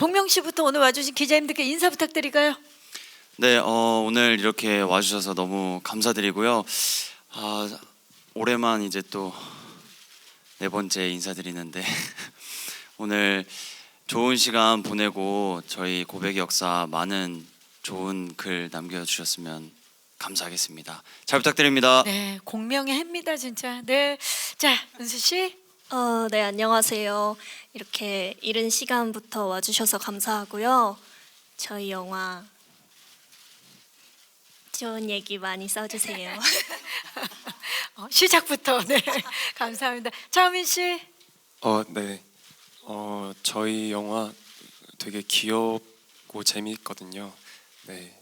공명 씨부터 오늘 와주신 기자님들께 인사 부탁드릴까요? 네, 어, 오늘 이렇게 와주셔서 너무 감사드리고요. 아, 올해만 이제 또 네 번째 인사드리는데 오늘 좋은 시간 보내고 저희 고백 역사 많은 좋은 글 남겨주셨으면 감사하겠습니다. 잘 부탁드립니다. 네, 공명의 해입니다 진짜. 네, 자 은수 씨. 어, 네, 안녕하세요. 이렇게 이른 시간부터 와주셔서 감사하고요. 저희 영화 좋은 얘기 많이 써주세요. 어, 시작부터 네 감사합니다. 차우민 씨. 어, 네. 어, 저희 영화 되게 귀엽고 재미있거든요. 네.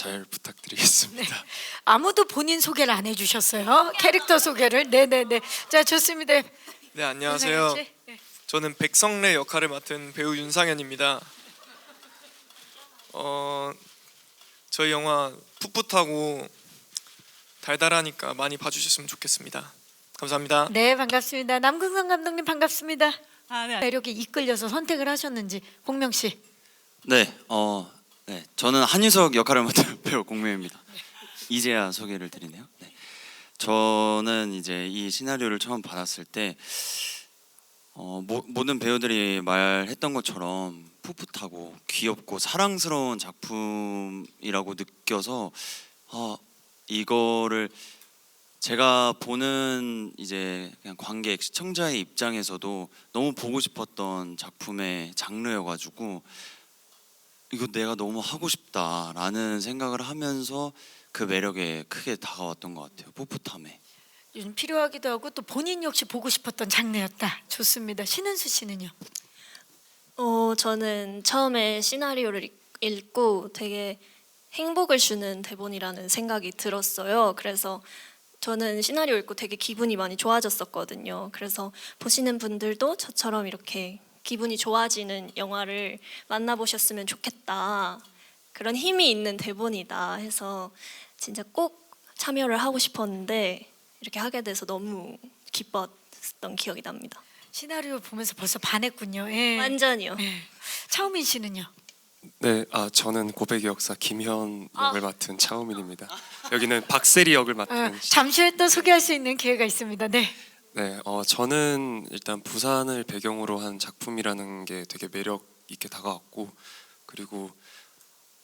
잘 부탁드리겠습니다. 아무도 본인 소개를 안 해주셨어요. 캐릭터 소개를. 네네네. 자 좋습니다. 네 안녕하세요. 네. 저는 백성래 역할을 맡은 배우 윤상현입니다. 어 저희 영화 풋풋하고 달달하니까 많이 봐주셨으면 좋겠습니다. 감사합니다. 네 반갑습니다. 남궁성 감독님 반갑습니다. 아, 네. 매력에 이끌려서 선택을 하셨는지 공명 씨. 네, 어, 네, 저는 한유석 역할을 맡은 배우 공명입니다. 이제야 소개를 드리네요. 네. 저는 이제 이 시나리오를 처음 받았을 때 어, 모, 모든 배우들이 말했던 것처럼 풋풋하고 귀엽고 사랑스러운 작품이라고 느껴서 어, 이거를 제가 보는 이제 그냥 관객 시청자의 입장에서도 너무 보고 싶었던 작품의 장르여가지고 이거 내가 너무 하고 싶다라는 생각을 하면서 그 매력에 크게 다가왔던 것 같아요. 풋풋함에. 요즘 필요하기도 하고 또 본인 역시 보고 싶었던 장르였다. 좋습니다. 신은수 씨는요? 어, 저는 처음에 시나리오를 읽- 읽고 되게 행복을 주는 대본이라는 생각이 들었어요. 그래서 저는 시나리오 읽고 되게 기분이 많이 좋아졌었거든요. 그래서 보시는 분들도 저처럼 이렇게 기분이 좋아지는 영화를 만나보셨으면 좋겠다. 그런 힘이 있는 대본이다 해서 진짜 꼭 참여를 하고 싶었는데 이렇게 하게 돼서 너무 기뻤던 기억이 납니다. 시나리오 보면서 벌써 반했군요. 예. 완전히요. 예. 차우민 씨는요? 네, 아 저는 고백의 역사 김현 역을 맡은 차우민입니다. 여기는 박세리 역을 어, 맡은 잠시 후에 또 소개할 수 있는 기회가 있습니다. 네. 네, 어, 저는 일단 부산을 배경으로 한 작품이라는 게 되게 매력 있게 다가왔고 그리고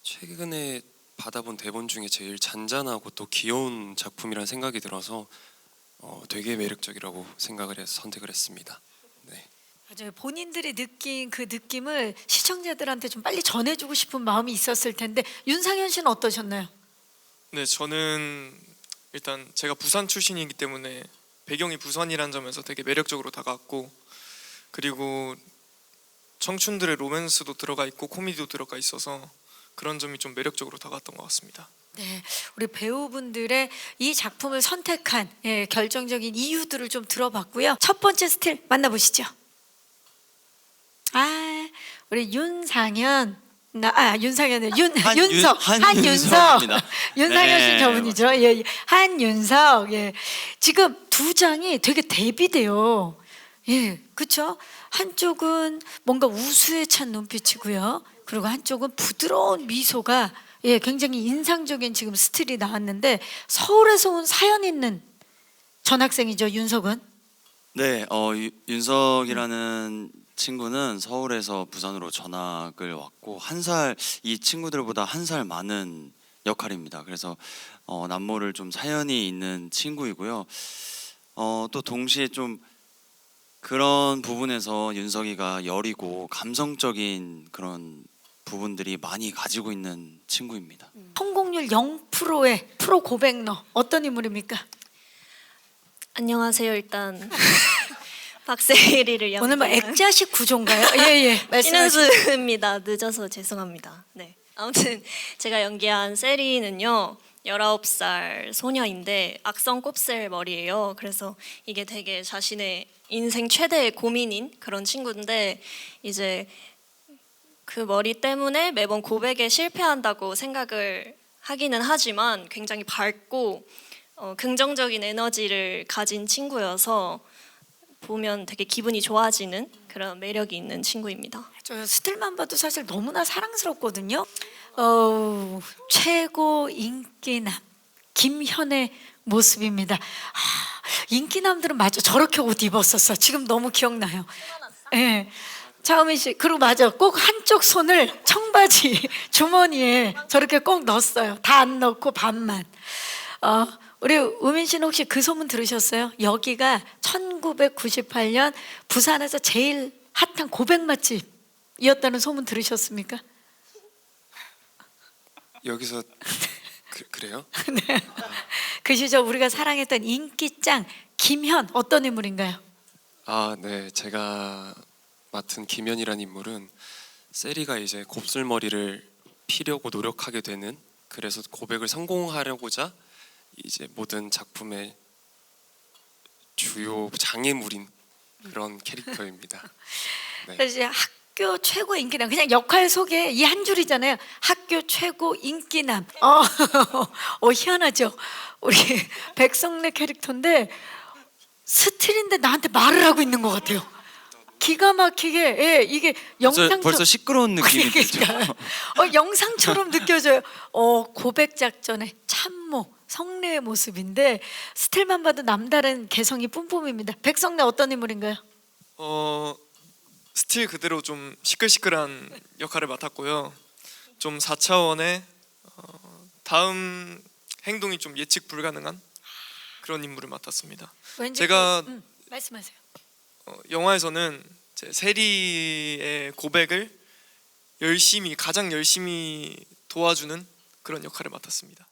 최근에 받아본 대본 중에 제일 잔잔하고 또 귀여운 작품이라는 생각이 들어서 어, 되게 매력적이라고 생각을 해서 선택을 했습니다. 네. 맞아요. 본인들이 느낀 그 느낌을 시청자들한테 좀 빨리 전해주고 싶은 마음이 있었을 텐데 윤상현 씨는 어떠셨나요? 네 저는 일단 제가 부산 출신이기 때문에 배경이 부산이라는 점에서 되게 매력적으로 다가왔고 그리고 청춘들의 로맨스도 들어가 있고 코미디도 들어가 있어서 그런 점이 좀 매력적으로 다가왔던 것 같습니다. 네, 우리 배우분들의 이 작품을 선택한 예, 결정적인 이유들을 좀 들어봤고요. 첫 번째 스틸 만나보시죠. 아, 우리 윤상현. 나, 아 윤상현은 윤 한윤- 윤석 한윤석 한윤석입니다. 윤상현 네, 씨 저분이죠. 예, 예. 한윤석 예 지금 두 장이 되게 대비돼요. 예, 그렇죠. 한쪽은 뭔가 우수에 찬 눈빛이고요. 그리고 한쪽은 부드러운 미소가 예, 굉장히 인상적인 지금 스틸이 나왔는데 서울에서 온 사연 있는 전학생이죠, 윤석은. 네, 어, 유- 윤석이라는 친구는 서울에서 부산으로 전학을 왔고 한 살 이 친구들보다 한 살 많은 역할입니다. 그래서 어, 남모를 좀 사연이 있는 친구이고요. 어, 또 동시에 좀 그런 부분에서 윤석이가 여리고 감성적인 그런 부분들이 많이 가지고 있는 친구입니다. 성공률 0%의 프로 고백너 어떤 인물입니까? 안녕하세요. 일단 박세리를 연기한 오늘 뭐 액자식 구조인가요? 예, 예. 신은수입니다. 늦어서 죄송합니다. 네. 아무튼 제가 연기한 세리는요. 19살 소녀인데 악성 곱슬 머리예요. 그래서 이게 되게 자신의 인생 최대의 고민인 그런 친구인데 이제 그 머리 때문에 매번 고백에 실패한다고 생각을 하기는 하지만 굉장히 밝고 어, 긍정적인 에너지를 가진 친구여서 보면 되게 기분이 좋아지는 그런 매력이 있는 친구입니다. 저 스틸만 봐도 사실 너무나 사랑스럽거든요. 어, 최고 인기남 김현의 모습입니다. 아, 인기남들은 맞아 저렇게 옷 입었었어. 지금 너무 기억나요. 예. 차은민 씨, 그리고 맞아. 꼭 한쪽 손을 청바지 주머니에 저렇게 꼭 넣었어요. 다 안 넣고 반만. 어, 우리 우민 씨는 혹시 그 소문 들으셨어요? 여기가 1998년 부산에서 제일 핫한 고백 맛집이었다는 소문 들으셨습니까? 여기서 그, 그래요? 그 시절 우리가 사랑했던 인기짱 김현 어떤 인물인가요? 아, 네. 제가 맡은 김현이라는 인물은 세리가 이제 곱슬머리를 피려고 노력하게 되는 그래서 고백을 성공하려고자 이제 모든 작품의 주요 장애물인 그런 캐릭터입니다. 네. 이제 학교 최고 인기남 그냥 역할 소개 이 한 줄이잖아요. 학교 최고 인기남. 어, 어 희한하죠. 우리 백성래 캐릭터인데 스틸인데 나한테 말을 하고 있는 것 같아요. 기가 막히게 예, 이게 영상 벌써 시끄러운 느낌이 들죠. 그러니까 어, 영상처럼 느껴져요. 어, 고백 작전의 참모 성례의 모습인데 스틸만 봐도 남다른 개성이 뿜뿜입니다. 백성래 어떤 인물인가요? 어 스틸 그대로 좀 시끌시끌한 역할을 맡았고요. 좀 4차원의 어, 다음 행동이 좀 예측 불가능한 그런 인물을 맡았습니다. 왠지 제가- 그- 음, 말씀하세요. 어, 영화에서는 제 세리의 고백을 열심히 가장 열심히 도와주는 그런 역할을 맡았습니다.